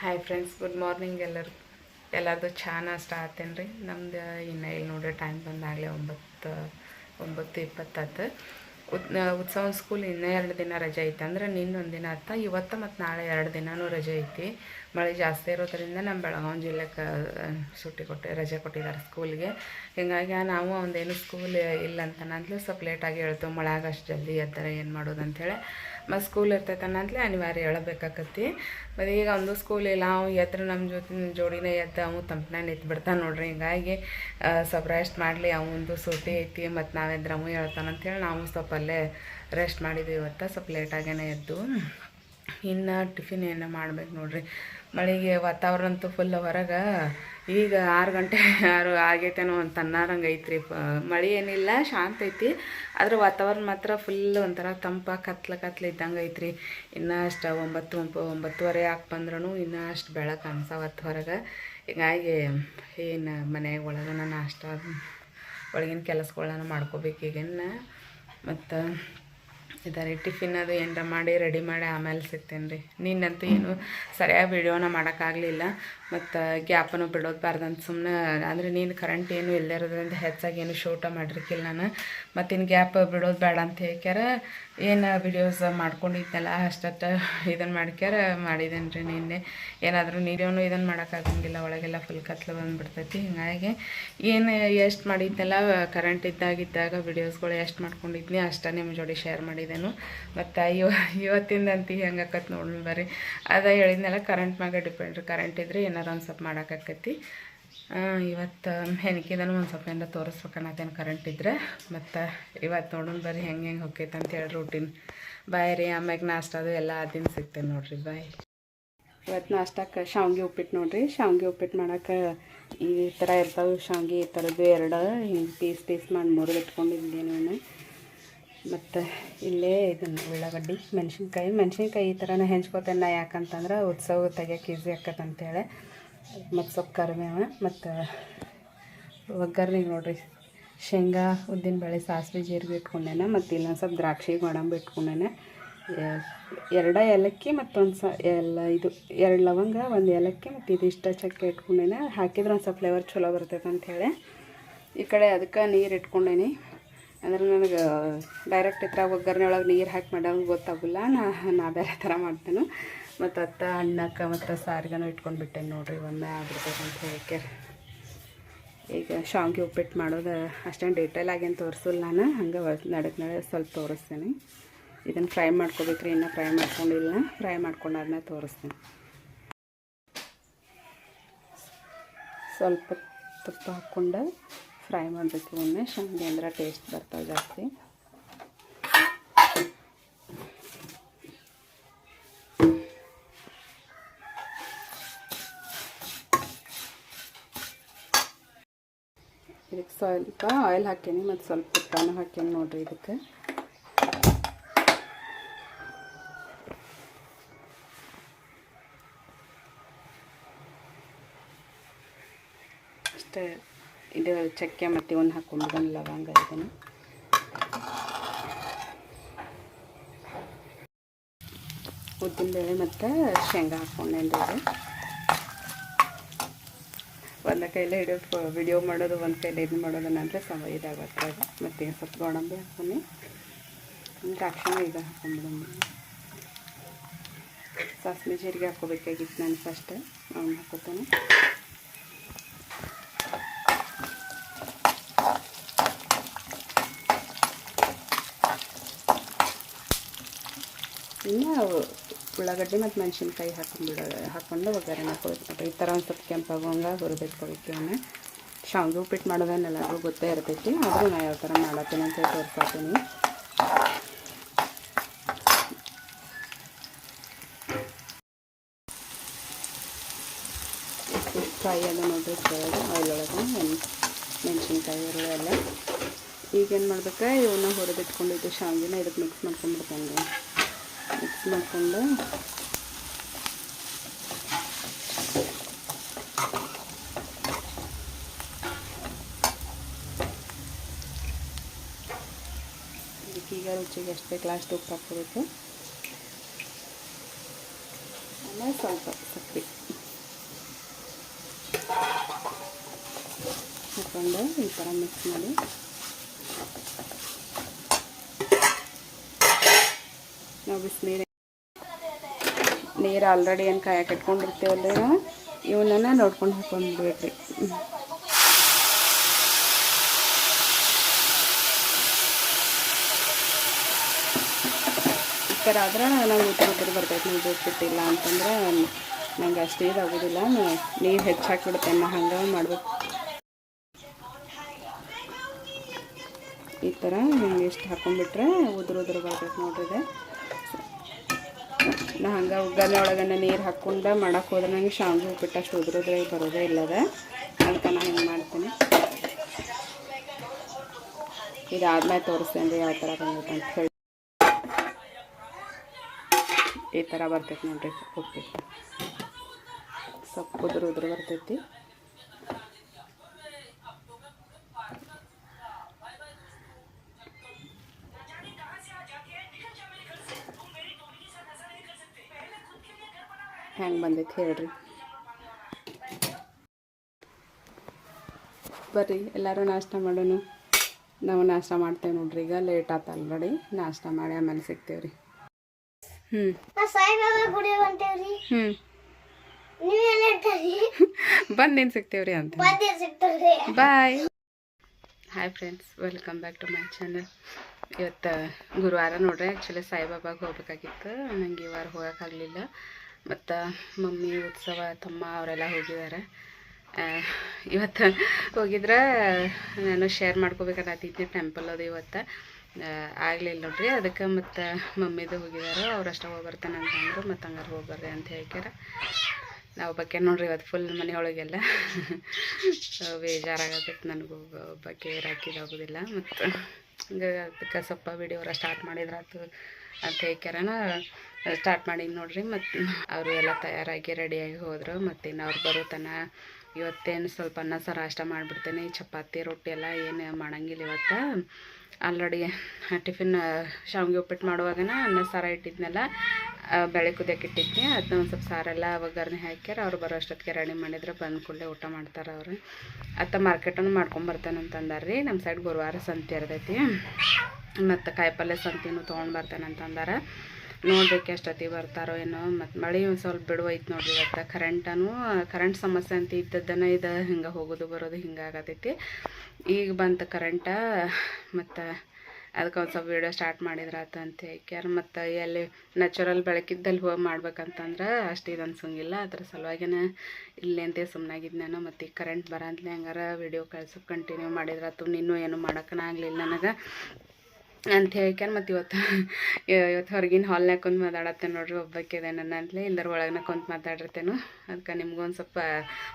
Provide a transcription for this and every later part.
Hi friends good morning ಎಲ್ಲರೂ ಎಲ್ಲರದು ಚಹಾ ನಾಷ್ಟ ಆತೇನು ರೀ ನಮ್ದು ಇನ್ನು ಇಲ್ಲಿ ನೋಡ್ರಿ ಟೈಮ್ ಬಂದಾಗಲೇ ಒಂಬತ್ತು ಒಂಬತ್ತು ಇಪ್ಪತ್ತತ್ತು. ಉತ್ ಉತ್ಸವ ಸ್ಕೂಲ್ ಇನ್ನೂ ಎರಡು ದಿನ ರಜೆ ಐತೆ. ಅಂದ್ರೆ ನಿನ್ನೊಂದು ದಿನ ಆತ ಇವತ್ತು ಮತ್ತು ನಾಳೆ ಎರಡು ದಿನವೂ ರಜೆ ಐತಿ. ಮಳೆ ಜಾಸ್ತಿ ಇರೋದ್ರಿಂದ ನಮ್ಮ ಬೆಳಗಾವಿ ಜಿಲ್ಲೆಗೆ ಸುಟ್ಟಿ ಕೊಟ್ಟು ರಜೆ ಕೊಟ್ಟಿದ್ದಾರೆ ಸ್ಕೂಲ್ಗೆ ಹಿಂಗಾಗಿ ನಾವು ಅವಂದೇನು ಸ್ಕೂಲ್ ಇಲ್ಲ ಅಂತ ನಂತಲೂ ಸ್ವಲ್ಪ ಲೇಟಾಗಿ ಹೇಳ್ತೇವೆ. ಮಳೆಯಾಗ ಅಷ್ಟು ಜಲ್ದಿ ಎದ್ದರೆ ಏನು ಮಾಡೋದು ಮತ್ತು ಸ್ಕೂಲ್ ಇರ್ತೈತೆ ಅನ್ನಂತಲೇ ಅನಿವಾರ್ಯ ಹೇಳಬೇಕಾಕತಿ ಮತ್ತು ಈಗ ಒಂದು ಸ್ಕೂಲ್ ಇಲ್ಲ ಅವು ಎತ್ತರ ನಮ್ಮ ಜೊತೆ ಜೋಡಿನೇ ಎತ್ತ ಅವು ತಂಪನ ನಿಂತು ಬಿಡ್ತಾನೆ ನೋಡ್ರಿ. ಹಿಂಗಾಗಿ ಸ್ವಲ್ಪ ರೆಸ್ಟ್ ಮಾಡಲಿ ಅವಂದು ಸೂಟಿ ಐತಿ ಮತ್ತು ನಾವೆದ್ರೆ ಅವು ಹೇಳ್ತಾನಂತೇಳಿ ನಾವು ಸ್ವಲ್ಪ ಅಲ್ಲೇ ರೆಸ್ಟ್ ಮಾಡಿದ್ವಿ ಇವತ್ತು, ಸ್ವಲ್ಪ ಲೇಟಾಗೇನೆ ಎದ್ದು. ಇನ್ನು ಟಿಫಿನ್ ಏನೋ ಮಾಡ್ಬೇಕು ನೋಡ್ರಿ. ಮಳೆಗೆ ವಾತಾವರಣ ಅಂತೂ ಫುಲ್ ಹೊರಗೆ ಈಗ ಆರು ಗಂಟೆ ಆರು ಆಗೈತೇನೋ ಒಂದು ಅನ್ನೋರಂಗೆ ಐತ್ರಿ ಮಳೆ ಏನಿಲ್ಲ, ಶಾಂತ ಐತಿ. ಆದ್ರೆ ವಾತಾವರಣ ಮಾತ್ರ ಫುಲ್ ಒಂಥರ ತಂಪ, ಕತ್ಲ ಕತ್ಲ ಇದ್ದಂಗೆ ಐತ್ರಿ ಇನ್ನೂ ಅಷ್ಟು ಒಂಬತ್ತು ಒಂಬ ಒಂಬತ್ತುವರೆ ಹಾಕಿ ಬಂದ್ರೂ ಇನ್ನೂ ಅಷ್ಟು ಬೆಳಕು ಅನ್ಸವತ್ತು ಹೊರಗೆ. ಹೀಗಾಗಿ ಏನು ಮನೆಯಾಗ ನಾನು ನಾಷ್ಟ, ಒಳಗಿನ ಕೆಲಸಗಳನ್ನ ಮಾಡ್ಕೋಬೇಕು ಈಗಿನ್ನ. ಮತ್ತು ಇದಾರೆ ಟಿಫಿನ್ ಅದು ಏನಾರ ಮಾಡಿ ರೆಡಿ ಮಾಡಿ ಆಮೇಲೆ ಸಿಗ್ತೇನೆ ರೀ ನಿನ್ನಂತೂ ಏನು ಸರಿಯಾಗಿ ವಿಡಿಯೋನ ಮಾಡೋಕ್ಕಾಗಲಿಲ್ಲ. ಮತ್ತು ಗ್ಯಾಪನ್ನು ಬಿಡೋದು ಬಾರ್ದಂತ ಸುಮ್ಮನೆ ಅಂದರೆ ನೀನು ಕರೆಂಟ್ ಏನು ಎಲ್ಲೇ ಇರೋದ್ರಿಂದ ಹೆಚ್ಚಾಗಿ ಏನು ಶೂಟ ಮಾಡಿರ್ಕಿಲ್ಲ ನಾನು. ಮತ್ತು ಇನ್ನು ಗ್ಯಾಪ್ ಬಿಡೋದು ಬೇಡ ಅಂತ ಹೇಳ್ಕ್ಯಾರ. ಏನು ವಿಡಿಯೋಸ್ ಮಾಡ್ಕೊಂಡಿತ್ತಲ್ಲ, ಅಷ್ಟತ್ತ ಇದನ್ನು ಮಾಡ್ಕ್ಯಾರ ಮಾಡಿದ್ದೇನೆ ರೀ ನಿನ್ನೆ. ಏನಾದರೂ ನೀರೇನು ಇದನ್ನು ಮಾಡೋಕ್ಕಾಗಂಗಿಲ್ಲ, ಒಳಗೆಲ್ಲ ಫುಲ್ ಕತ್ಲು ಬಂದುಬಿಡ್ತೈತಿ. ಹಿಂಗಾಗಿ ಏನು ಎಷ್ಟು ಮಾಡಿದ್ದೆಲ್ಲ ಕರೆಂಟ್ ಇದ್ದಾಗಿದ್ದಾಗ ವಿಡಿಯೋಸ್ಗಳು ಎಷ್ಟು ಮಾಡ್ಕೊಂಡಿದ್ನಿ, ಅಷ್ಟ ನಿಮ್ಮ ಜೋಡಿ ಶೇರ್ ಮಾಡಿದೆನು. ಮತ್ತು ಇವ, ಇವತ್ತಿಂದಂತೂ ಹೆಂಗೆ ಆಕತ್ ನೋಡಿ ಬರ್ರಿ ಅದ ಹೇಳಿದ್ನೆಲ್ಲ ಕರೆಂಟ್ ಮ್ಯಾಗ ಡಿಪೆಂಡ್ ಕರೆಂಟ್ ಇದ್ರೆ ಏನಾರು ಒಂದು ಸ್ವಲ್ಪ ಮಾಡೋಕ್ಕಾಕತಿ ಇವತ್ತು ಹೆಣ್ಕಿದನು ಒಂದು ಸ್ವಲ್ಪ ಏನಾರ ತೋರಿಸ್ಬೇಕನ್ನತೇನು ಕರೆಂಟ್ ಇದ್ರೆ. ಮತ್ತು ಇವತ್ತು ನೋಡೋಣ ಬರ್ರಿ, ಹೆಂಗೆ ಹೆಂಗೆ ಹೊಕ್ಕೈತೆ ಅಂತೇಳಿ ರೂಟೀನ್ ಬಾಯ್ ರೀ, ಆಮ್ಯಾಗ ನಾಷ್ಟ ಅದು ಎಲ್ಲ ದಿನ ಸಿಗ್ತೇನೆ ನೋಡಿರಿ ಬಾಯ್ ಇವತ್ತು ನಾಷ್ಟಕ್ಕೆ ಶಾವ್ಗೆ ಉಪ್ಪಿಟ್ಟು ನೋಡಿರಿ, ಶಾವ್ಗೆ ಉಪ್ಪಿಟ್ಟು ಮಾಡೋಕೆ ಈ ಥರ ಇರ್ತಾವೆ ಶಾವ್ಗೆ, ಈ ಥರದ್ದು ಎರಡು, ಹಿಂಗೆ ಪೀಸ್ ಪೀಸ್ ಮಾಡಿ ಮುರಿದು ಇಟ್ಕೊಂಡಿದ್ದೀನಿ ಮತ್ತು ಇಲ್ಲೇ ಇದನ್ನು ಉಳ್ಳಾಗಡ್ಡಿ, ಮೆಣಸಿನ್ಕಾಯಿ. ಮೆಣಸಿನ್ಕಾಯಿ ಈ ಥರನೇ ಹೆಂಚ್ಕೋತೇನೆ ಯಾಕಂತಂದ್ರೆ ಉತ್ಸವ ತೆಗಿಯೋಕೆ ಈಸಿ ಆಕತ್ತಂತೇಳಿ ಮತ್ತು ಸ್ವಲ್ಪ ಕರಿಮೇವ ಮತ್ತು ಒಗ್ಗರ್ನಿಗೆ ನೋಡಿರಿ. ಶೇಂಗಾ, ಉದ್ದಿನ ಬೇಳೆ, ಸಾಸಿವೆ, ಜೀರಿಗೆ ಇಟ್ಕೊಂಡೇನೆ, ಮತ್ತು ಇಲ್ಲೊಂದು ಸ್ವಲ್ಪ ದ್ರಾಕ್ಷಿ, ಗೋಡಂಬಿ ಇಟ್ಕೊಂಡೇನೆ. ಎರಡ ಏಲಕ್ಕಿ ಮತ್ತೊಂದು ಸ, ಎಲ್ಲ ಇದು, ಎರಡು ಲವಂಗ, ಒಂದು ಏಲಕ್ಕಿ, ಮತ್ತು ಇಷ್ಟ ಚಕ್ಕೆ ಇಟ್ಕೊಂಡೇನೆ. ಹಾಕಿದ್ರೆ ಒಂದು ಸ್ವಲ್ಪ ಫ್ಲೇವರ್ ಚಲೋ ಬರ್ತೈತೆ ಅಂಥೇಳಿ ಈ ಕಡೆ ಅದಕ್ಕೆ ನೀರು ಇಟ್ಕೊಂಡೇನಿ. ಅಂದ್ರೆ ನನಗೆ ಡೈರೆಕ್ಟ್ ಇತ್ರ ಒಗ್ಗರಣೆ ಒಳಗೆ ನೀರು ಹಾಕಿ ಮಾಡೋಂಗೆ ಗೊತ್ತಾಗಲ್ಲ. ನಾ ನಾ ಬೇರೆ ಥರ ಮಾಡ್ತೇನೆ. ಮತ್ತು ಅತ್ತ ಅಣ್ಣಕ್ಕ ಮತ್ತು ಸಾರಿಗನೂ ಇಟ್ಕೊಂಡು ಬಿಟ್ಟೆ ನೋಡ್ರಿ, ಒಮ್ಮೆ ಅಂತ ಹೇಳ್ಕೆ ಈಗ ಶಾಂಗಿ ಉಪ್ಪಿಟ್ಟು ಮಾಡೋದು ಅಷ್ಟೇನು ಡೀಟೇಲ್ ಆಗೇನು ತೋರಿಸಲ್ಲ ನಾನು. ಹಂಗೆ ನಡಕ್ಕೆ ನಡೆ ಸ್ವಲ್ಪ ತೋರಿಸ್ತೀನಿ. ಇದನ್ನು ಫ್ರೈ ಮಾಡ್ಕೋಬೇಕ್ರಿ, ಇನ್ನೂ ಫ್ರೈ ಮಾಡ್ಕೊಂಡಿಲ್ಲ. ಫ್ರೈ ಮಾಡ್ಕೊಂಡಾದ್ಮೇಲೆ ತೋರಿಸ್ತೀನಿ. ಸ್ವಲ್ಪ ತುಪ್ಪ ಹಾಕ್ಕೊಂಡು ಫ್ರೈ ಮಾಡಬೇಕು ಒಮ್ಮೆ. ಶಾಂಗಿ ಅಂದ್ರೆ ಟೇಸ್ಟ್ ಬರ್ತಾವೆ ಜಾಸ್ತಿ. ಸ್ವಲ್ಪ ಆಯಿಲ್ ಹಾಕೀನಿ ಮತ್ತು ಸ್ವಲ್ಪ ತುಪ್ಪನೂ ಹಾಕೀನಿ ನೋಡಿರಿ ಇದಕ್ಕೆ. ಅಷ್ಟೇ ಇದು ಚಕ್ಕೆ ಮತ್ತು ಇವನ್ನ ಹಾಕ್ಕೊಂಡ್ಬಿಡೋಣ ಲವಂಗ ಇದನ್ನು. ಉದ್ದಿನಬೇಳೆ ಮತ್ತು ಶೇಂಗಾ ಹಾಕ್ಕೊಂಡೇನ್ರಿ ಇದು ಒಂದು ಕೈಲೇ ಹಿಡಿಯೋ ವಿಡಿಯೋ ಮಾಡೋದು, ಒಂದು ಕೈಲಿ ಇದು ಮಾಡೋದು ಅಂದರೆ ಸಮಯ ಇದಾಗುತ್ತೆ ಮತ್ತು ಸ್ವಲ್ಪ ಗೋಡಂಬಿ ಹಾಕ್ಕೊಂಡು ದ್ರಾಕ್ಷಿನ ಈಗ ಹಾಕೊಂಡು ಸಾಸಿವೆ ಜೀರಿಗೆ ಹಾಕೋಬೇಕಾಗಿತ್ತು ನಾನು ಫಸ್ಟ್ ಅವ್ನು ಹಾಕೋತಾನೆ. ಇನ್ನು ಉಳ್ಳಾಗಡ್ಡಿ ಮತ್ತು ಮೆಣಸಿನ್ಕಾಯಿ ಹಾಕೊಂಡ್ಬಿಡೋದು ಹಾಕ್ಕೊಂಡು ಒಗ್ಗರಣೆ ನೋಡ್ರಿ ಈ ಥರ ಒಂದು ಸ್ವಲ್ಪ ಕೆಂಪಾಗೋಂಗೆ ಹುರಿದಿಟ್ಕೋಬೇಕು ಅವನ್ನ ಶಾವಿಗೆ ಉಪ್ಪಿಟ್ಟು ಮಾಡೋದನ್ನ ಎಲ್ಲರಿಗೂ ಗೊತ್ತೇ ಇರ್ತೈತಿ. ಆದರೂ ನಾ ಯಾವ ಥರ ಮಾಡತ್ತೀನಿ ಅಂತ ಹೇಳಿ ತೋರಿಸ್ತೀನಿ. ಕಾಯಿ ಎಲ್ಲ ನೋಡ್ರಿ ಆಯಿಲ್ ಒಳಗೆ ಮೆಣಸಿನ್ಕಾಯಿ ಎಲ್ಲ. ಈಗೇನು ಮಾಡ್ಬೇಕು? ಇವನ್ನ ಹುರಿದಿಟ್ಕೊಂಡಿದ್ದು ಶಾವಿಗೆನ ಇದಕ್ಕೆ ಮಿಕ್ಸ್ ಮಾಡ್ಕೊಂಡ್ಬಿಡ್ತೇನೆ. మిక్స్ ಮಾಡ್ಕೊಂಡು ಈಗ ರುಚಿಗೆ ಎಷ್ಟು ಬೇಕು ಲಾಸ್ಟ್ ಉಪ್ಪು ಹಾಕಬೇಕು ಆಮೇಲೆ ಸ್ವಲ್ಪ ಸಕ್ಕರೆ ಹಾಕ್ಕೊಂಡು ಈ ಥರ ಮಿಕ್ಸ್ ಮಾಡಿ ನಾವು ಬಿಸಿನೀರು ನೀರು ಆಲ್ರೆಡಿ ಏನು ಕಾಯಕ್ಕೆ ಇಟ್ಕೊಂಡಿರ್ತೀವಲ್ಲ ಇವನ್ನ ನೋಡ್ಕೊಂಡು ಹಾಕೊಂಡ್ಬಿಡ್ರಿ ಈ ಥರ ಆದ್ರೆ ನಾವು ಉತ್ತರ ಉತ್ತರ ಬರ್ತೈತೆ ನೀವು ಬಿಟ್ಟಿಲ್ಲ ಅಂತಂದ್ರೆ ನಂಗೆ ಅಷ್ಟು ಇದಾಗೋದಿಲ್ಲ ನೀರು ಹೆಚ್ಚಾಕ್ಬಿಡುತ್ತೆ ಅಮ್ಮ ಹಂಗೆ ಮಾಡ್ಬೇಕು. ಈ ಥರ ಹಿಂಗೆ ಇಷ್ಟು ಹಾಕೊಂಡ್ಬಿಟ್ರೆ ಉದುರು ಉದುರು ಬರ್ತೈತೆ ನೋಡ್ರಿ ಇದು ನಾ ಹಂಗೆ ಒಗ್ಗರಣೆ ಒಳಗನ್ನ ನೀರು ಹಾಕ್ಕೊಂಡು ಮಾಡಕ್ಕೆ ಹೋದ್ರೆ ನಂಗೆ ಶಾವಿಗೆ ಉಪ್ಪಿಟ್ಟು ಅಷ್ಟು ಉದುರುದ್ರೆ ಬರೋದೇ ಇಲ್ಲದ. ಅದಕ್ಕೆ ನಾನು ಹಿಂಗೆ ಮಾಡ್ತೀನಿ. ಇದಾದ್ಮೇಲೆ ತೋರಿಸ್ತೇನೆ ಯಾವ ಥರ ಬಂದೈತೆ ಅಂತ ಹೇಳಿ. ಈ ಥರ ಬರ್ತೈತೆ ನೋಡ್ರಿ ಉಪ್ಪಿಟ್ಟು ಸೊಪ್ಪು ಉದುರು ಉದುರು ಬರ್ತೈತಿ. ಹೆಂಗೆ ಬಂದೈತೆ ಹೇಳ್ರಿ. ಬರ್ರಿ ಎಲ್ಲರೂ ನಾಷ್ಟ ಮಾಡೋಣ ನಾವು ನಾಷ್ಟ ಮಾಡ್ತೇವೆ ನೋಡ್ರಿ ಈಗ ಲೇಟ್ ಆತ ಆಲ್ರೆಡಿ ನಾಷ್ಟ ಮಾಡಿ ಆಮೇಲೆ ಸಿಗ್ತೇವೆ ರೀ ಹ್ಞೂ ಸಿಗ್ತೇವ್ರಿ ಹ್ಞೂ ನೀವೆಲ್ಲ ಇರ್ತಾರಿ ಬಂದೇನು ಸಿಗ್ತೇವೆ ರೀ ಅಂತ. ಸಿಗ್ತಾವ್ರಿ. Bye hi friends welcome back to my channel ಇವತ್ತು ಗುರುವಾರ ನೋಡ್ರಿ ಆ್ಯಕ್ಚುಲಿ ಸಾಯಿಬಾಬಾಗೆ ಹೋಗ್ಬೇಕಾಗಿತ್ತು. ನನಗೆ ಈ ವಾರ ಹೋಗೋಕ್ಕಾಗಲಿಲ್ಲ ಮತ್ತು ಮಮ್ಮಿ ಉತ್ಸವ, ತಮ್ಮ ಅವರೆಲ್ಲ ಹೋಗಿದ್ದಾರೆ. ಇವತ್ತು ಹೋಗಿದ್ರೆ ನಾನು ಶೇರ್ ಮಾಡ್ಕೋಬೇಕನ್ನತ್ತಿದ್ದೆ ಟೆಂಪಲ್ ಅದು ಇವತ್ತು. ಆಗಲಿಲ್ಲ ನೋಡ್ರಿ, ಅದಕ್ಕೆ ಮತ್ತು ಮಮ್ಮಿದು ಹೋಗಿದ್ದಾರೆ ಅವ್ರು ಅಷ್ಟೇ ಹೋಗಿ ಅಂತಂದ್ರು ಮತ್ತು ಹಂಗಾರೆ ಹೋಗಿ ಬರ್ರಿ ಅಂತ ಹೇಳ್ಕ್ಯಾರ. ನಾವು ಬಗ್ಗೆ ನೋಡ್ರಿ ಇವತ್ತು ಫುಲ್ ಮನೆಯೊಳಗೆಲ್ಲ ಬೇಜಾರಾಗತ್ತೆ ನನಗೂ ಬಗ್ಗೆ ಹಾಕಿದಾಗೋದಿಲ್ಲ ಮತ್ತು ಹಂಗೆ ಅದಕ್ಕೆ ಸ್ವಲ್ಪ ವಿಡಿಯೋ ಸ್ಟಾರ್ಟ್ ಮಾಡಿದ್ರಾತು ಅಂತ ಹೇಳ್ಕ್ಯಾರನ. ಸ್ಟಾರ್ಟ್ ಮಾಡೀನಿ ನೋಡ್ರಿ ಮತ್ತು ಅವರು ಎಲ್ಲ ತಯಾರಾಗಿ ರೆಡಿಯಾಗಿ ಹೋದರು. ಮತ್ತು ಇನ್ನು ಅವ್ರು ಬರೋ ತನಕ ಇವತ್ತೇನು ಸ್ವಲ್ಪ ಅನ್ನ, ಸಾರು ಅಷ್ಟ ಮಾಡಿಬಿಡ್ತೇನೆ. ಚಪಾತಿ, ರೊಟ್ಟಿ ಎಲ್ಲ ಏನು ಮಾಡಂಗಿಲ್ಲ ಇವತ್ತು. ಆಲ್ರೆಡಿ ಟಿಫಿನ್ ಶಾವಿಗೆ ಉಪ್ಪಿಟ್ಟು ಮಾಡುವಾಗನ ಅನ್ನ, ಸಾರ ಇಟ್ಟಿದ್ನಲ್ಲ ಬೆಳೆ ಕುದಿಯಕ್ಕೆ ಇಟ್ಟಿದ್ನಿ. ಅದನ್ನ ಒಂದು ಸ್ವಲ್ಪ ಸಾರೆಲ್ಲ ಒಗ್ಗರಣೆ ಹಾಕ್ಯಾರ. ಅವ್ರು ಬರೋ ಅಷ್ಟೊತ್ತಿಗೆ ರೆಡಿ ಮಾಡಿದ್ರೆ ಬಂದು ಕೂಡಲೇ ಊಟ ಮಾಡ್ತಾರೆ ಅವರು. ಅತ್ತ ಮಾರ್ಕೆಟನ್ನು ಮಾಡ್ಕೊಂಬರ್ತಾನೆ ಅಂತಂದಾರೆ ರೀ ನಮ್ಮ ಸೈಡ್ ಗುರುವಾರ ಸಂತೆ ಇರ್ತೈತಿ. ಮತ್ತು ಕಾಯಿಪಲ್ಯ ಸಂತೆನೂ ತೊಗೊಂಡು ಬರ್ತಾನೆ ಅಂತ ಅಂದಾರ. ನೋಡ್ಬೇಕು ಎಷ್ಟೊತ್ತಿಗೆ ಬರ್ತಾರೋ ಏನೋ, ಮತ್ತು ಮಳೆ ಒಂದು ಸ್ವಲ್ಪ ಬಿಡುವೈತೆ ನೋಡ್ರಿ ಇವತ್ತು. ಕರೆಂಟನು ಕರೆಂಟ್ ಸಮಸ್ಯೆ ಅಂತ ಇದ್ದದ್ದನ್ನು ಇದು ಹಿಂಗೆ ಹೋಗೋದು ಬರೋದು ಹಿಂಗೆ ಆಗತೈತಿ. ಈಗ ಬಂತು ಕರೆಂಟ ಮತ್ತು ಅದಕ್ಕೆ ಒಂದು ಸ್ವಲ್ಪ ವೀಡಿಯೋ ಸ್ಟಾರ್ಟ್ ಮಾಡಿದ್ರಾತ ಅಂತ ಹೇಳ್ಕಾರ ಮತ್ತು ಎಲ್ಲಿ ನ್ಯಾಚುರಲ್ ಬೆಳಕಿದ್ದಲ್ಲಿ ಹೋಗಿ ಮಾಡ್ಬೇಕಂತಂದ್ರೆ ಅಷ್ಟು ಇದು ಅನ್ಸಂಗಿಲ್ಲ. ಅದ್ರ ಸಲುವಾಗಿನ ಇಲ್ಲಿ ಅಂತ ನಾನು ಮತ್ತು ಈಗ ಕರೆಂಟ್ ಬರಂತಲೇ ಹಂಗಾರ ವೀಡಿಯೋ ಕಳ್ಸೋಕೆ ಕಂಟಿನ್ಯೂ ಮಾಡಿದ್ರಾತು ಇನ್ನೂ ಏನು ಮಾಡೋಕ್ಕನಾಗಲಿಲ್ಲ ನನಗೆ. ಅಂತ ಹೇಳ್ಕೊಂಡು ಮತ್ತು ಇವತ್ತು ಇವತ್ತು ಹೊರಗಿನ ಹಾಲ್ನಾಗ ಕುಂತು ಮಾತಾಡತ್ತೆ ನೋಡ್ರಿ ಒಬ್ಬಕ್ಕಿದೆ ನನ್ನ ಅಂತಲೇ ಇಲ್ಲರ ಒಳಗನ ಕುಂತು ಮಾತಾಡಿರ್ತೇನು. ಅದಕ್ಕೆ ನಿಮ್ಗೊಂದು ಸ್ವಲ್ಪ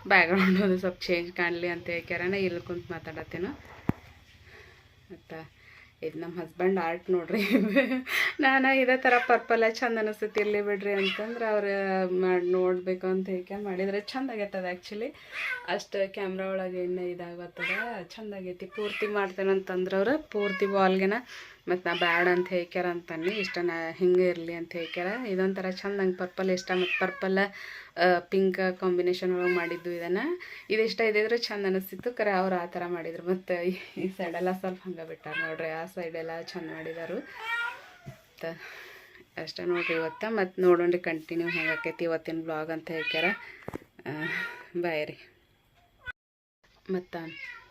ಬ್ಯಾಗ್ರೌಂಡ್ ಒಂದು ಸ್ವಲ್ಪ ಚೇಂಜ್ ಕಾಣಲಿ ಅಂತ ಹೇಳ್ಕ್ಯಾರನ ಇಲ್ಲಿ ಕುಂತು ಮಾತಾಡತ್ತೇನು. ಮತ್ತು ಇದು ನಮ್ಮ ಹಸ್ಬೆಂಡ್ ಆರ್ಟ್ ನೋಡ್ರಿ. ನಾನು ಇದೇ ಥರ ಪರ್ಪಲ್ಲ ಚಂದ ಅನಿಸ್ತೈತಿ ಇರಲಿ ಬಿಡ್ರಿ ಅಂತಂದ್ರೆ ಅವ್ರು ಮಾಡಿ ನೋಡಬೇಕು ಅಂತ ಹೇಳ್ಕೆ ಮಾಡಿದ್ರೆ ಚಂದ ಆಗೈತದ ಆ್ಯಕ್ಚುಲಿ ಅಷ್ಟು ಕ್ಯಾಮ್ರಾ ಒಳಗೆ ಎಣ್ಣೆ ಇದಾಗತ್ತದ, ಚಂದ ಆಗೈತಿ. ಪೂರ್ತಿ ಮಾಡ್ತೇನೆ ಅಂತಂದ್ರೆ ಅವ್ರು ಪೂರ್ತಿ ಬಾಲ್ಗೆನ ಮತ್ತು ನಾ ಬ್ಯಾಡ ಅಂತ ಹೇಳ್ಕ್ಯಾರ ಅಂತಂದು ಇಷ್ಟ ನಾ ಹಿಂಗೆ ಇರಲಿ ಅಂತ ಹೇಳ್ಕ್ಯಾರ. ಇದೊಂಥರ ಚಂದ ನಂಗೆ ಪರ್ಪಲ್ ಇಷ್ಟ. ಮತ್ತು ಪರ್ಪಲ್ ಪಿಂಕ್ ಕಾಂಬಿನೇಷನ್ ಒಳಗೆ ಮಾಡಿದ್ದು ಇದನ್ನು. ಇದು ಇಷ್ಟ ಇದ್ದಿದ್ರೆ ಚಂದ ಅನಿಸ್ತಿತ್ತು. ಕರೆ ಅವ್ರು ಆ ಥರ ಮಾಡಿದ್ರು. ಮತ್ತು ಈ ಸೈಡೆಲ್ಲ ಸ್ವಲ್ಪ ಹಂಗೆ ಬಿಟ್ಟಾರ ನೋಡ್ರಿ. ಆ ಸೈಡೆಲ್ಲ ಚಂದ ಮಾಡಿದಾರು. ಮತ್ತು ಅಷ್ಟೇ ನೋಡ್ರಿ ಇವತ್ತು. ಮತ್ತು ನೋಡೋಣ್ರಿ ಕಂಟಿನ್ಯೂ ಹೆಂಗೆ ಆಕೈತಿ ಇವತ್ತಿನ ಬ್ಲಾಗ್ ಅಂತ ಹೇಳ್ಕ್ಯಾರ. ಬಾಯ್ ರೀ. ಮತ್ತು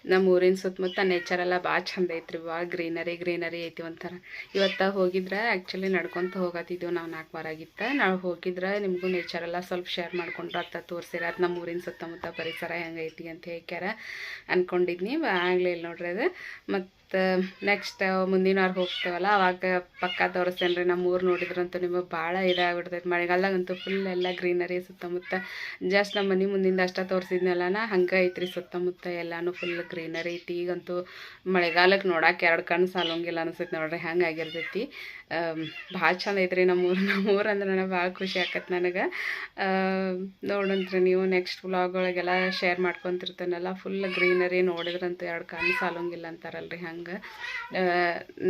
ನಮ್ಮ ಊರಿನ ಸುತ್ತಮುತ್ತ ನೇಚರ್ ಎಲ್ಲ ಭಾಳ ಚಂದ ಐತ್ರಿ ಭಾಳ ಗ್ರೀನರಿ ಗ್ರೀನರಿ ಐತಿ ಒಂಥರ. ಇವತ್ತು ಹೋಗಿದ್ರೆ ಆ್ಯಕ್ಚುಲಿ ನಡ್ಕೊತ ಹೋಗತ್ತಿದ್ದೆವು ನಾವು ನಾಲ್ಕು ವಾರ ಆಗಿತ್ತು. ನಾವು ಹೋಗಿದ್ರೆ ನಿಮಗೂ ನೇಚರ್ ಎಲ್ಲ ಸ್ವಲ್ಪ ಶೇರ್ ಮಾಡ್ಕೊಂಡ್ರೆ ಅತ್ತ ತೋರಿಸಿರ. ಅದು ನಮ್ಮ ಊರಿನ ಸುತ್ತಮುತ್ತ ಪರಿಸರ ಹೆಂಗೈತಿ ಅಂತ ಹೇಳ್ಯಾರ ಅಂದ್ಕೊಂಡಿದ್ನಿ ಆಗಲಿಲ್ಲ ನೋಡ್ರಿ ಅದು. ಮತ್ತು ನೆಕ್ಸ್ಟ್ ಮುಂದಿನ ವಾರ ಹೋಗ್ತೇವಲ್ಲ, ಅವಾಗ ಪಕ್ಕ ತೋರಿಸ್ತೇನೆ ರೀ ನಮ್ಮ ಊರು ನೋಡಿದ್ರಂತೂ ನಿಮಗೆ ಭಾಳ ಇದಾಗ್ಬಿಡ್ತೈತೆ ಮಳೆಗಾಲದಾಗಂತೂ ಫುಲ್ ಎಲ್ಲ ಗ್ರೀನರಿ ಸುತ್ತಮುತ್ತ ಜಸ್ಟ್ ನಮ್ಮ ಮನೆ ಮುಂದಿಂದ ಅಷ್ಟೇ ತೋರಿಸಿದ್ನಲ್ಲ ಹಂಗೆ ಐತ್ರಿ ಸುತ್ತಮುತ್ತ ಎಲ್ಲನೂ ಫುಲ್ ಗ್ರೀನರಿ ಐತಿ ಈಗಂತೂ ಮಳೆಗಾಲಕ್ಕೆ ನೋಡಕ್ಕೆ ಎರಡು ಕಣ್ಣು ಸಾಲೋಂಗಿಲ್ಲ ಅನಿಸ್ತೈತೆ ನೋಡ್ರಿ, ಹಂಗೆ ಆಗಿರ್ತೈತಿ. ಭಾಳ ಚಂದ ಐತ್ರಿ ನಮ್ಮೂರು ನಮ್ಮ ಊರು ಅಂದ್ರೆ ನನಗೆ ಭಾಳ ಖುಷಿ ಆಕತ್ತೆ ನನಗೆ. ನೋಡಂತ್ರಿ ನೀವು ನೆಕ್ಸ್ಟ್ ವ್ಲಾಗ್ ಒಳಗೆಲ್ಲ ಶೇರ್ ಮಾಡ್ಕೊತಿರ್ತಾನಲ್ಲ ಫುಲ್ ಗ್ರೀನರಿ ನೋಡಿದ್ರಂತೂ ಎರಡು ಕಾಲು ಸಾಲೋಂಗಿಲ್ಲ ಅಂತಾರಲ್ರಿ ಹಂಗೆ.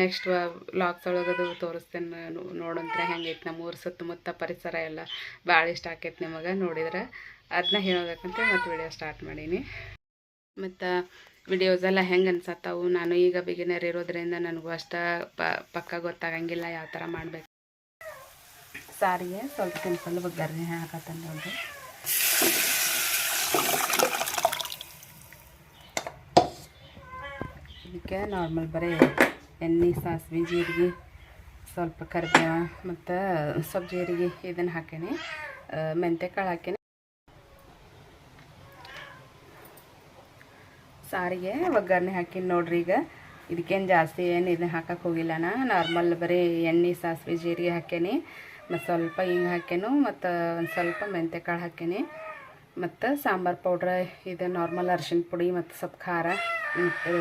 ನೆಕ್ಸ್ಟ್ ವ್ಲಾಗ್ಸ್ ಒಳಗದು ತೋರಿಸ್ತೇನೆ ನೋಡಂತ್ರಿ ಹೆಂಗೈತೆ ನಮ್ಮ ಊರು ಸುತ್ತಮುತ್ತ ಪರಿಸರ ಎಲ್ಲ ಭಾಳ ಇಷ್ಟ ಆಕೈತೆ ನಿಮಗೆ ನೋಡಿದ್ರೆ. ಅದನ್ನ ಹೇಳೋದಕ್ಕಂತ ಮತ್ತೆ ವಿಡಿಯೋ ಸ್ಟಾರ್ಟ್ ಮಾಡೀನಿ. ಮತ್ತು ವಿಡಿಯೋಸ್ ಎಲ್ಲ ಹೆಂಗೆ ಅನ್ಸತ್ತವು? ನಾನು ಈಗ ಬಿಗಿನರ್ ಇರೋದ್ರಿಂದ ನನಗೂ ಅಷ್ಟ ಪಕ್ಕ ಗೊತ್ತಾಗಂಗಿಲ್ಲ ಯಾವ ಥರ ಮಾಡಬೇಕು. ಸಾರಿಗೆ ಸ್ವಲ್ಪ ಸಿಂಪಲ್ ಒಗ್ಗರಣೆ ನೋಡಿ ಇದಕ್ಕೆ ನಾರ್ಮಲ್ ಬರೀ ಎಣ್ಣೆ, ಸಾಸಿವೆ, ಜೀರಿಗೆ, ಸ್ವಲ್ಪ ಕರಿಬೇವ ಮತ್ತು ಸ್ವಲ್ಪ ಜೀರಿಗೆ ಇದನ್ನು ಹಾಕೀನಿ. ಮೆಂತ್ಯ ಕಾಳು ಹಾಕೀನಿ. ಸಾರಿಗೆ ಒಗ್ಗರಣೆ ಹಾಕಿನಿ ನೋಡ್ರಿ ಈಗ. ಇದಕ್ಕೇನು ಜಾಸ್ತಿ ಏನು ಇದನ್ನ ಹಾಕಕ್ಕೆ ಹೋಗಿಲ್ಲ ನಾ ನಾರ್ಮಲ್ ಬರೀ ಎಣ್ಣೆ, ಸಾಸಿವೆ, ಜೀರಿಗೆ ಹಾಕೇನಿ ಮತ್ತು ಸ್ವಲ್ಪ ಹಿಂಗೆ ಹಾಕೇನು ಮತ್ತು ಒಂದು ಸ್ವಲ್ಪ ಮೆಂತ್ಯ ಕಾಳು ಹಾಕೇನಿ ಮತ್ತು ಸಾಂಬಾರು ಪೌಡ್ರ್, ಇದು ನಾರ್ಮಲ್ ಅರ್ಶಿನ ಪುಡಿ, ಮತ್ತು ಸ್ವಲ್ಪ ಖಾರ ಇದಕ್ಕೆ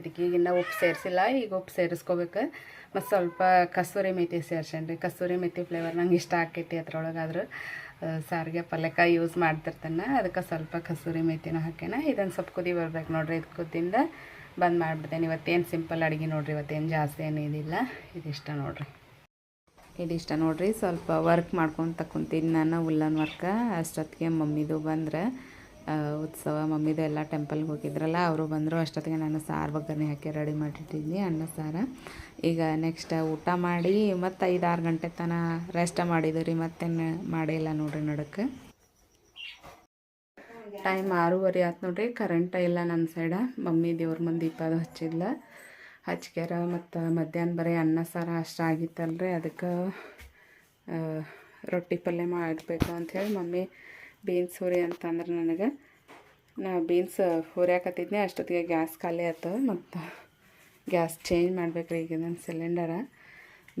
ಇದಕ್ಕೆ ಇನ್ನೂ ಉಪ್ಪು ಸೇರಿಸಿಲ್ಲ, ಈಗ ಉಪ್ಪು ಸೇರಿಸ್ಕೋಬೇಕು. ಮತ್ತು ಸ್ವಲ್ಪ ಕಸೂರಿ ಮೆಥಿ ಸೇರ್ಸೇನ್ರಿ. ಕಸೂರಿ ಮೆಥಿ ಫ್ಲೇವರ್ ನಂಗೆ ಇಷ್ಟ ಆಕೈತಿ ಅದ್ರೊಳಗಾದ್ರೆ. ಸಾರಿಗೆ ಪಲ್ಯಕ ಯೂಸ್ ಮಾಡ್ತಿರ್ತಾನೆ. ಅದಕ್ಕೆ ಸ್ವಲ್ಪ ಕಸೂರಿ ಮೇಥಿನೂ ಹಾಕ್ಯಾನ. ಇದನ್ನು ಸ್ವಲ್ಪ ಕುದಿ ಬರ್ಬೇಕು ನೋಡ್ರಿ. ಇದು ಕುದ್ದಿಂದ ಬಂದ್ ಮಾಡಿಬಿಡ್ತೇನೆ. ಇವತ್ತೇನು ಸಿಂಪಲ್ ಅಡುಗೆ ನೋಡ್ರಿ. ಇವತ್ತೇನು ಜಾಸ್ತಿ ಏನು ಇದಿಲ್ಲ. ಇದಿಷ್ಟ ನೋಡ್ರಿ. ಇದಿಷ್ಟ ನೋಡ್ರಿ. ಸ್ವಲ್ಪ ವರ್ಕ್ ಮಾಡ್ಕೊತ ಕುಂತೀನಿ ನಾನು, ಉಲ್ಲನ್ ವರ್ಕ ಅಷ್ಟೊತ್ತಿಗೆ ಮಮ್ಮಿದು ಬಂದ್ರೆ ಉತ್ಸವ ಮಮ್ಮಿದು ಎಲ್ಲ ಟೆಂಪಲ್ಗೆ ಹೋಗಿದ್ರಲ್ಲ, ಅವರು ಬಂದರು. ಅಷ್ಟೊತ್ತಿಗೆ ನಾನು ಸಾರು ಒಗ್ಗರಣೆ ಹಾಕಿ ರೆಡಿ ಮಾಡಿಟ್ಟಿದ್ದೀನಿ ಅನ್ನ ಸಾರು. ಈಗ ನೆಕ್ಸ್ಟ್ ಊಟ ಮಾಡಿ ಮತ್ತು ಐದಾರು ಗಂಟೆ ತನ ರೆಸ್ಟ್ ಮಾಡಿದ್ರಿ ರೀ, ಮತ್ತೇನು ಮಾಡಿಲ್ಲ ನೋಡ್ರಿ ನಡಕ್ಕೆ ಟೈಮ್ ಆರೂವರೆ ಆಯ್ತು ನೋಡ್ರಿ ಕರೆಂಟ ಇಲ್ಲ ನನ್ನ ಸೈಡ ಮಮ್ಮಿ ದೇವ್ರ ಮುಂದೆ ಅದು ಹಚ್ಚಿದ್ಲ. ಹಚ್ಕ್ಯಾರ ಮತ್ತು ಮಧ್ಯಾಹ್ನ ಬರೀ ಅನ್ನ ಸಾರ ಅಷ್ಟ ಆಗಿತ್ತಲ್ರಿ, ಅದಕ್ಕೆ ರೊಟ್ಟಿ ಪಲ್ಯ ಮಾಡಬೇಕು ಅಂಥೇಳಿ ಮಮ್ಮಿ ಬೀನ್ಸ್ ಹುರಿ ಅಂತಂದ್ರೆ ನನಗೆ. ನಾ ಬೀನ್ಸ್ ಹುರಿಯಾಕತ್ತಿದ್ನಿ ಅಷ್ಟೊತ್ತಿಗೆ ಗ್ಯಾಸ್ ಖಾಲಿ ಆಯ್ತು ಮತ್ತು ಗ್ಯಾಸ್ ಚೇಂಜ್ ಮಾಡ್ಬೇಕ್ರಿ ಈಗ ನನ್ನ ಸಿಲಿಂಡರ.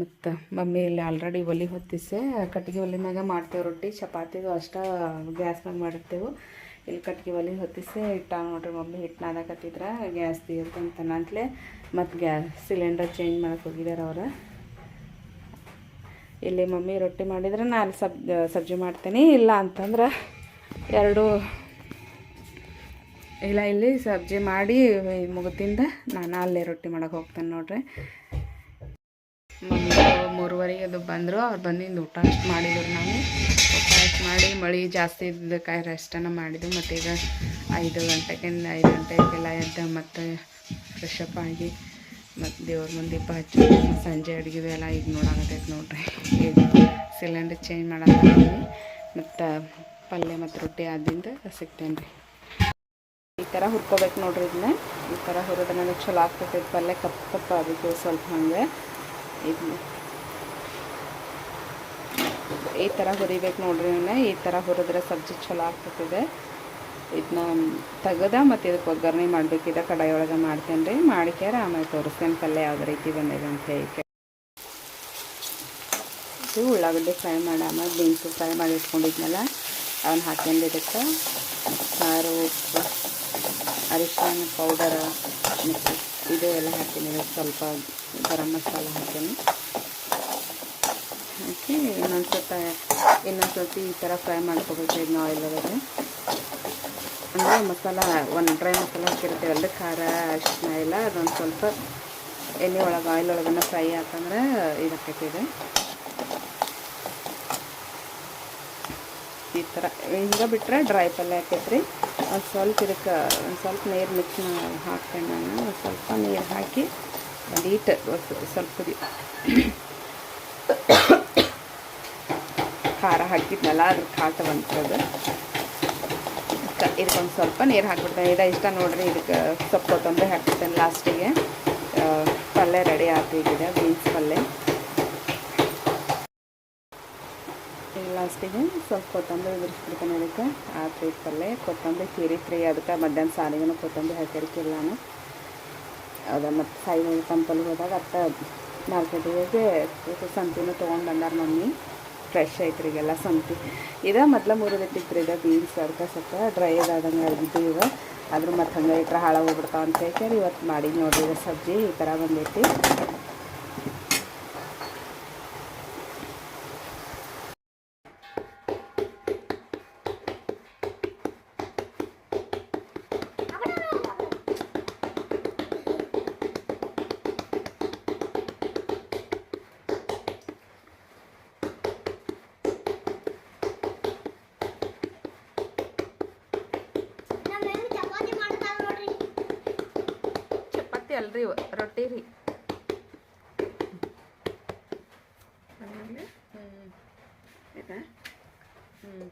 ಮತ್ತು ಮಮ್ಮಿ ಇಲ್ಲಿ ಆಲ್ರೆಡಿ ಒಲಿ ಹೊತ್ತಿಸೆ. ಕಟ್ಟಿಗೆ ಒಲಿ ಮ್ಯಾಗ ಮಾಡ್ತೇವೆ ರೊಟ್ಟಿ, ಚಪಾತಿದು ಅಷ್ಟ ಗ್ಯಾಸ್ ಮ್ಯಾಗ ಮಾಡಿರ್ತೇವೆ. ಇಲ್ಲಿ ಕಟ್ಟಿಗೆ ಒಲಿ ಹೊತ್ತಿಸೆ ಇಟ್ಟ ನೋಡ್ರಿ ಮಮ್ಮಿ ಹಿಟ್ಟು ನಾದಕತ್ತಿದ್ರ ಗ್ಯಾಸ್ ಅಂತ ನಂತಲೇ ಮತ್ತು ಗ್ಯಾಸ್ ಸಿಲಿಂಡರ್ ಚೇಂಜ್ ಮಾಡೋಕೆ ಹೋಗಿದ್ದಾರೆ ಅವ್ರು. ಇಲ್ಲಿ ಮಮ್ಮಿ ರೊಟ್ಟಿ ಮಾಡಿದ್ರೆ ನಾನು ಸಬ್, ಸಬ್ಜಿ ಮಾಡ್ತೀನಿ, ಇಲ್ಲ ಅಂತಂದ್ರೆ ಎರಡು ಇಲ್ಲ, ಇಲ್ಲಿ ಸಬ್ಜಿ ಮಾಡಿ ಮುಗಿದಿಂದ ನಾನು ಅಲ್ಲೇ ರೊಟ್ಟಿ ಮಾಡಕ್ಕೆ ಹೋಗ್ತೇನೆ ನೋಡ್ರಿ. ಮೂರುವರೆಗೆ ಅದು ಬಂದರು, ಅವ್ರು ಬಂದಿಂದ ಊಟ ಅಷ್ಟು ಮಾಡಿದ್ರು ನಾವು. ಊಟ ಮಾಡಿ ಮಳೆ ಜಾಸ್ತಿ ಇದ್ದಕ್ಕೆ ರೆಸ್ಟನ್ನು ಮಾಡಿದ್ದು ಮತ್ತು ಈಗ ಐದು ಗಂಟೆಗೆ, ಐದು ಗಂಟೆಗೆಲ್ಲ ಎದ್ದು ಮತ್ತು ಫ್ರೆಶಪ್ ಆಗಿ ಮತ್ತು ದೇವ್ರ ಮುಂದೆ ದೀಪ ಹಚ್ಚಿ ಸಂಜೆ ಅಡುಗೆದು ಎಲ್ಲ ಈಗ ನೋಡಾಕತ್ತೈತೆ ನೋಡ್ರಿ. ಈಗ ಸಿಲಿಂಡರ್ ಚೇಂಜ್ ಮಾಡಕ್ಕೆ ಮತ್ತು ಪಲ್ಯ ಮತ್ತು ರೊಟ್ಟಿ ಆದಿಂದ ಸಿಗ್ತೇನೆ ರೀ. ಈ ಥರ ಹುರ್ಕೋಬೇಕು ನೋಡ್ರಿ ಇದನ್ನ. ಈ ಥರ ಹುರಿದ್ರೆ ನನಗೆ ಚಲೋ ಆಗ್ತೈತೆ ಪಲ್ಯ. ಕಪ್ಪ ಕಪ್ಪು ಅದಕ್ಕೆ ಸ್ವಲ್ಪ ಹಂಗೆ ಇದನ್ನ ಈ ಥರ ಹುರಿಬೇಕು ನೋಡ್ರಿ ಇವನ್ನ ಈ ಥರ ಹುರಿದ್ರೆ ಸಬ್ಜಿ ಚಲೋ ಆಗ್ತದೆ ಇದನ್ನ ತೆಗೆದ ಮತ್ತು ಇದಕ್ಕೆ ಒಗ್ಗರಣೆ ಮಾಡ್ಬೇಕು. ಇದ ಕಡಾಯಿ ಒಳಗೆ ಮಾಡ್ತೇನೆ ರೀ. ಮಾಡಿಕ್ಯಾರ ಆಮೇಲೆ ತೋರಿಸ್ತೇನೆ ಪಲ್ಯ ಯಾವ ರೀತಿ ಬಂದಿದೆ ಅಂತ ಹೇಳಿ ಇದು ಉಳ್ಳಾಗಡ್ಡಿ ಫ್ರೈ ಮಾಡಿ ಆಮೇಲೆ ಬೀನ್ಸು ಫ್ರೈ ಮಾಡಿ ಇಟ್ಕೊಂಡಿದ್ನಲ್ಲ. ಅವನ್ನ ಹಾಕ್ಯಂಡು ಇದಕ್ಕೆ ಸಾರು ಉಪ್ಪು ಅರಿಶಿನ ಪೌಡರ ಮತ್ತು ಇದು ಎಲ್ಲ ಹಾಕ್ತೀನಿ. ಸ್ವಲ್ಪ ಗರಂ ಮಸಾಲ ಹಾಕ್ತೀನಿ. ಹಾಕಿ ಇನ್ನೊಂದು ಸ್ವಲ್ಪ ಇನ್ನೊಂದು ಸ್ವಲ್ಪ ಈ ಥರ ಫ್ರೈ ಮಾಡ್ಕೋಬೇಕು ಇದನ್ನ ಆಯಿಲ್ ಒಳಗೆ ಅಂದರೆ ಮಸಾಲ, ಒಂದು ಡ್ರೈ ಮಸಾಲ ಹಾಕಿರ್ತೀವಲ್ಲ ಖಾರ, ಅರಿಶಿನ ಎಲ್ಲ, ಅದೊಂದು ಸ್ವಲ್ಪ ಎಣ್ಣೆ ಒಳಗೆ ಆಯಿಲ್ ಒಳಗನ್ನ ಫ್ರೈ ಆತಂದ್ರೆ ಇದಾಕೈತಿ ಈ ಥರ ಹಿಂಗೆ ಬಿಟ್ಟರೆ ಡ್ರೈ ಪಲ್ಯ ಹಾಕೈತ್ರಿ. ಒಂದು ಸ್ವಲ್ಪ ಇದಕ್ಕೆ, ಒಂದು ಸ್ವಲ್ಪ ನೀರು ಮಿಕ್ಸ್ ಹಾಕ್ತೇನೆ ನಾನು. ಒಂದು ಸ್ವಲ್ಪ ನೀರು ಹಾಕಿ ಒಂದು ಈಟ ಸ್ವಲ್ಪ ಖಾರ ಹಾಕಿದ್ನಲ್ಲ, ಅದ್ರ ಖಾಟ ಬಂತದು ಇದಕ್ಕೊಂದು ಸ್ವಲ್ಪ ನೀರು ಹಾಕ್ಬಿಡ್ತೇನೆ. ಇದು ಇಷ್ಟ ನೋಡ್ರಿ, ಇದಕ್ಕೆ ಸೊಪ್ಪು ಕೊತ್ತಂಬರಿ ಹಾಕ್ಬಿಡ್ತೇನೆ ಲಾಸ್ಟಿಗೆ. ಪಲ್ಯ ರೆಡಿ ಆಗ್ತಿದೆ ಬೀನ್ಸ್ ಪಲ್ಯ ಈಗ ಲಾಸ್ಟಿಗೆ ಸ್ವಲ್ಪ ಕೊತ್ತಂಬರಿ ಉದುರಿಸ್ಬಿಡ್ತೇನೆ ಅದಕ್ಕೆ. ಆ ಆತ್ರಿ ಪಲ್ಲೆ, ಕೊತ್ತಂಬರಿ ತೀರಿತ್ರಿ ಅದಕ್ಕೆ ಮಧ್ಯಾಹ್ನ ಸಾರಿಗೆನೂ ಕೊತ್ತಂಬರಿ ಹಾಕಿರ್ಕಿಲ್ಲ ನಾನು. ಅದ ಮತ್ತು ಸಾಯಿ ತಂಪಲ್ಲಿ ಹೋದಾಗ ಅತ್ತ ಮಾರ್ಕೆಟಿಗೆ ಸಂತಿನೂ ತೊಗೊಂಡು ಬಂದಾರ ಮಮ್ಮಿ. ಫ್ರೆಶ್ ಐತ್ರಿ ಈಗೆಲ್ಲ ಸಂತಿ. ಇದ ಮೊದ್ಲ ರೀ ಇದ ಬೀನ್ಸ್ ಅದಕ್ಕೆ ಸ್ವಲ್ಪ ಡ್ರೈ ಆದಂಗೆ ಅರ್ಗಿದ್ದು ಇವ ಆದರೂ ಮತ್ತು ಹಂಗೆ ಇಟ್ಟರೆ ಹಾಳಾಗಿ ಅಂತ ಹೇಳಿ ಇವತ್ತು ಮಾಡಿ ನೋಡಿ ಇದು ಸಬ್ಜಿ, ಈ ಥರ ಬಂದೈತಿ. ಅಲ್ರಿ ಇವು, ರೊಟ್ಟಿ ರೀ ಆಮೇಲೆ ಹ್ಞೂ ಆಯ್ತಾ ಹ್ಞೂ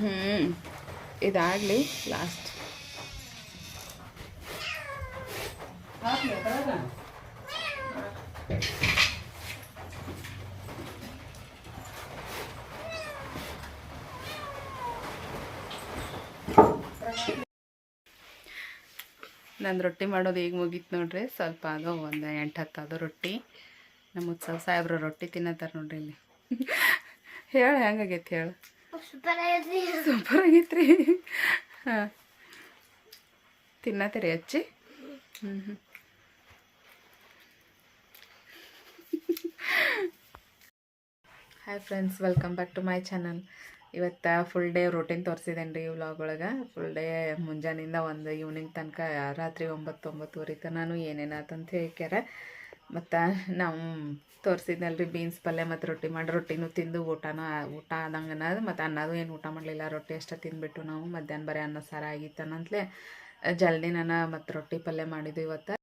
ಹ್ಞೂ ಇದಾಗಲಿ ಲಾಸ್ಟ್ ನಂದು ರೊಟ್ಟಿ ಮಾಡೋದು ಈಗ ಮುಗೀತು ನೋಡ್ರಿ, ಸ್ವಲ್ಪ ಅದು ಒಂದು ಎಂಟು ಹತ್ತು ಅದು ರೊಟ್ಟಿ. ನಮ್ಮ ಉತ್ಸವ ಸಾಹೇಬ್ರು ರೊಟ್ಟಿ ತಿನ್ನತ್ತಾರ ನೋಡ್ರಿ ಇಲ್ಲಿ. ಹೇಳು, ಹೆಂಗಾಗೈತಿ ಹೇಳು. ಸೂಪರ್ ಆಗೈತ್ರಿ ಸೂಪರ್ ಆಗೈತ್ರಿ ತಿನ್ನತ್ತೀರಿ ಹಚ್ಚಿ ಹ್ಞೂ hi friends welcome back to my channel ಇವತ್ತು ಫುಲ್ ಡೇ ರೂಟೀನ್ ತೋರಿಸಿದ್ದೇನೆ ರೀ ವ್ಲಾಗ್ ಒಳಗೆ. ಫುಲ್ ಡೇ ಮುಂಜಾನಿಂದ ಒಂದು ಈವ್ನಿಂಗ್ ತನಕ ರಾತ್ರಿ ಒಂಬತ್ತು ಒಂಬತ್ತುವರೆ ತನಕ ಏನೇನಾತಂತ ಹೇಳ್ಕ್ಯಾರ. ಮತ್ತು ನಾವು ತೋರಿಸಿದ್ನಲ್ಲ ರೀ ಬೀನ್ಸ್ ಪಲ್ಯ ಮತ್ತು ರೊಟ್ಟಿ ಮಾಡಿ, ರೊಟ್ಟಿನೂ ತಿಂದು ಊಟನೂ ಊಟ ಆದಂಗೆ ಅನ್ನೋದು, ಮತ್ತು ಅನ್ನದು ಏನು ಊಟ ಮಾಡಲಿಲ್ಲ, ರೊಟ್ಟಿ ಅಷ್ಟೇ ತಿಂದುಬಿಟ್ಟು ನಾವು ಮಧ್ಯಾಹ್ನ ಬರೀ ಅನ್ನ ಆಗಿತ್ತು ಆಗಿತ್ತನಂತಲೇ ಜಲ್ದಿ ನಾನು ಮತ್ತು ರೊಟ್ಟಿ ಪಲ್ಯ ಮಾಡಿದ್ದು ಇವತ್ತು.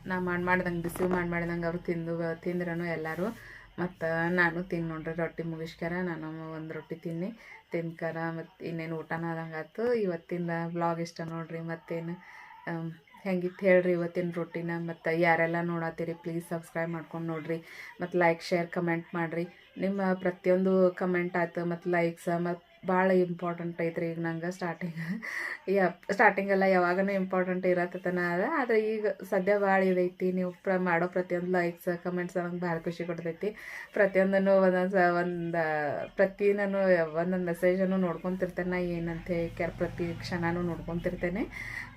ನಾ ಮಾಡಿ ಮಾಡ್ದಂಗೆ ಬಿಸಿ ಮಾಡಿ ಮಾಡ್ದಂಗೆ ಅವ್ರು ತಿಂದು ತಿಂದ್ರೂ ಎಲ್ಲರೂ. ಮತ್ತು ನಾನು ತಿಂದು ನೋಡ್ರಿ ರೊಟ್ಟಿ ಮುಗಿಸ್ಕರ ನಾನು ಒಂದು ರೊಟ್ಟಿ ತಿನ್ನಿ. ತಿನ್ಕರ ಮತ್ತು ಇನ್ನೇನು ಊಟನ ಆದಂಗೆ ಆಯ್ತು ಇವತ್ತಿನ ಬ್ಲಾಗ್ ಇಷ್ಟ ನೋಡ್ರಿ ಮತ್ತೇನು ಹೆಂಗಿತ್ತು ಹೇಳ್ರಿ ಇವತ್ತಿನ ರೊಟ್ಟಿನ ಮತ್ತು ಯಾರೆಲ್ಲ ನೋಡತ್ತೀರಿ ಪ್ಲೀಸ್ ಸಬ್ಸ್ಕ್ರೈಬ್ ಮಾಡ್ಕೊಂಡು ನೋಡ್ರಿ. ಮತ್ತು ಲೈಕ್ ಶೇರ್ ಕಮೆಂಟ್ ಮಾಡಿರಿ. ನಿಮ್ಮ ಪ್ರತಿಯೊಂದು ಕಮೆಂಟ್ ಆಯ್ತು, ಮತ್ತು ಲೈಕ್ಸ ಮತ್ತು ಭಾಳ ಇಂಪಾರ್ಟೆಂಟ್ ಐತ್ರಿ ಈಗ ನಂಗೆ ಸ್ಟಾರ್ಟಿಂಗ್ ಯಾ ಸ್ಟಾರ್ಟಿಂಗೆಲ್ಲ ಯಾವಾಗನೂ ಇಂಪಾರ್ಟೆಂಟ್ ಇರತ್ತನ ಅದ. ಆದರೆ ಈಗ ಸದ್ಯ ಭಾಳ ಇದೈತಿ. ನೀವು ಪ್ರ, ಮಾಡೋ ಪ್ರತಿಯೊಂದು ಲೈಕ್ಸ್ ಕಮೆಂಟ್ಸ್ ನಂಗೆ ಭಾಳ ಖುಷಿ ಕೊಡ್ತೈತಿ. ಪ್ರತಿಯೊಂದನ್ನು ಒಂದೊಂದು ಸ, ಒಂದು ಪ್ರತಿ ನಾನು ಒಂದೊಂದು ಮೆಸೇಜನ್ನು ನೋಡ್ಕೊತಿರ್ತೇನೆ ನಾ ಏನಂತ ಹೇಳ್ಕ್ಯಾರ ಪ್ರತಿ ಕ್ಷಣನೂ ನೋಡ್ಕೊತಿರ್ತೇನೆ.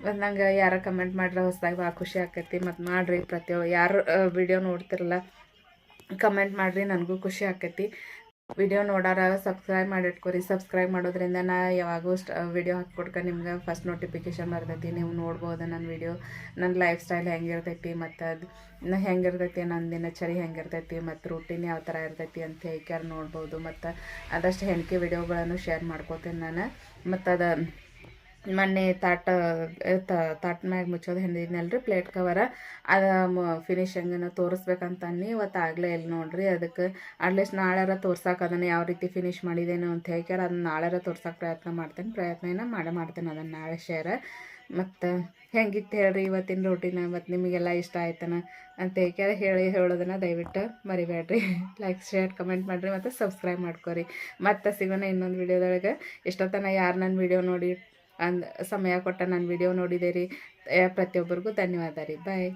ಮತ್ತು ನಂಗೆ ಯಾರ ಕಮೆಂಟ್ ಮಾಡ್ರೆ ಹೊಸ್ದಾಗಿ ಭಾಳ ಖುಷಿ ಆಕೈತಿ. ಮತ್ತು ಮಾಡಿರಿ ಪ್ರತಿಯೊ ಯಾರು ವಿಡಿಯೋ ನೋಡ್ತಿರಲ್ಲ ಕಮೆಂಟ್ ಮಾಡಿರಿ ನನಗೂ ಖುಷಿ ಆಕೈತಿ. ವಿಡಿಯೋ ನೋಡಾರ ಸಬ್ಸ್ಕ್ರೈಬ್ ಮಾಡಿಟ್ಕೊರಿ. ಸಬ್ಸ್ಕ್ರೈಬ್ ಮಾಡೋದ್ರಿಂದ ನಾ ಯಾವಾಗೂ ವಿಡಿಯೋ ಹಾಕ್ಕೊಡ್ಕ ನಿಮ್ಗೆ ಫಸ್ಟ್ ನೋಟಿಫಿಕೇಶನ್ ಬರ್ತೈತಿ. ನೀವು ನೋಡ್ಬೋದು ನನ್ನ ವಿಡಿಯೋ ನನ್ನ ಲೈಫ್ ಸ್ಟೈಲ್ ಹೆಂಗಿರ್ತೈತಿ ಮತ್ತು ಅದು, ನಾ ಹೆಂಗಿರ್ತೈತಿ ನನ್ನ ದಿನಚರಿ ಹೆಂಗಿರ್ತೈತಿ, ಮತ್ತು ರೂಟೀನ್ ಯಾವ ಥರ ಇರ್ತೈತಿ ಅಂತ ಹೇಳ್ಕ್ಯಾರ ನೋಡ್ಬೋದು. ಮತ್ತು ಆದಷ್ಟು ಹೆಣ್ಕೆ ವಿಡಿಯೋಗಳನ್ನು ಶೇರ್ ಮಾಡ್ಕೋತೀನಿ ನಾನು. ಮತ್ತು ಅದು ಮೊನ್ನೆ ತಾಟ ತಾಟ್ ಮ್ಯಾಗ ಮುಚ್ಚೋದು ರೀ ಪ್ಲೇಟ್ ಕವರ ಅದ ಫಿನಿಶಿಂಗನ್ನು ತೋರಿಸ್ಬೇಕಂತ ಅನ್ನಿ ಇವತ್ತು ಆಗಲೇ ಇಲ್ಲ ನೋಡ್ರಿ ಅದಕ್ಕೆ ಅಟ್ಲೀಸ್ಟ್ ನಾಳೆರ ತೋರ್ಸಕ್ಕೆ ಅದನ್ನು ಯಾವ ರೀತಿ ಫಿನಿಶ್ ಮಾಡಿದೇನು ಅಂತ ಹೇಳ್ಯಾರ ಅದನ್ನ ನಾಳೆರ ತೋರ್ಸಕ್ಕೆ ಪ್ರಯತ್ನ ಮಾಡ್ತೇನೆ ಪ್ರಯತ್ನ ಮಾಡೇ, ಮಾಡ್ತೇನೆ ಅದನ್ನು ನಾಳೆ ಶೇರ ಮತ್ತು ಹೆಂಗಿತ್ತು ಹೇಳ್ರಿ ಇವತ್ತಿನ ರೂಟೀನ ಮತ್ತು ನಿಮಗೆಲ್ಲ ಇಷ್ಟ ಆಯ್ತನ ಅಂತ ಹೇಳ್ಕ್ಯಾರ, ಹೇಳಿ ಹೇಳೋದನ್ನು ದಯವಿಟ್ಟು ಮರಿಬೇಡ್ರಿ ಲೈಕ್ ಶೇರ್ ಕಮೆಂಟ್ ಮಾಡಿರಿ ಮತ್ತು ಸಬ್ಸ್ಕ್ರೈಬ್ ಮಾಡ್ಕೊರಿ. ಮತ್ತೆ ಸಿಗೋಣ ಇನ್ನೊಂದು ವಿಡಿಯೋದೊಳಗೆ ಎಷ್ಟೊತ್ತನ ಯಾರು ನನ್ನ ವಿಡಿಯೋ ನೋಡಿ ಅಂದ್ ಸಮಯ ಕೊಟ್ಟ ನನ್ನ ವಿಡಿಯೋ ನೋಡಿದೆ ರೀ. ಪ್ರತಿಯೊಬ್ಬರಿಗೂ ಧನ್ಯವಾದ ರೀ. ಬಾಯ್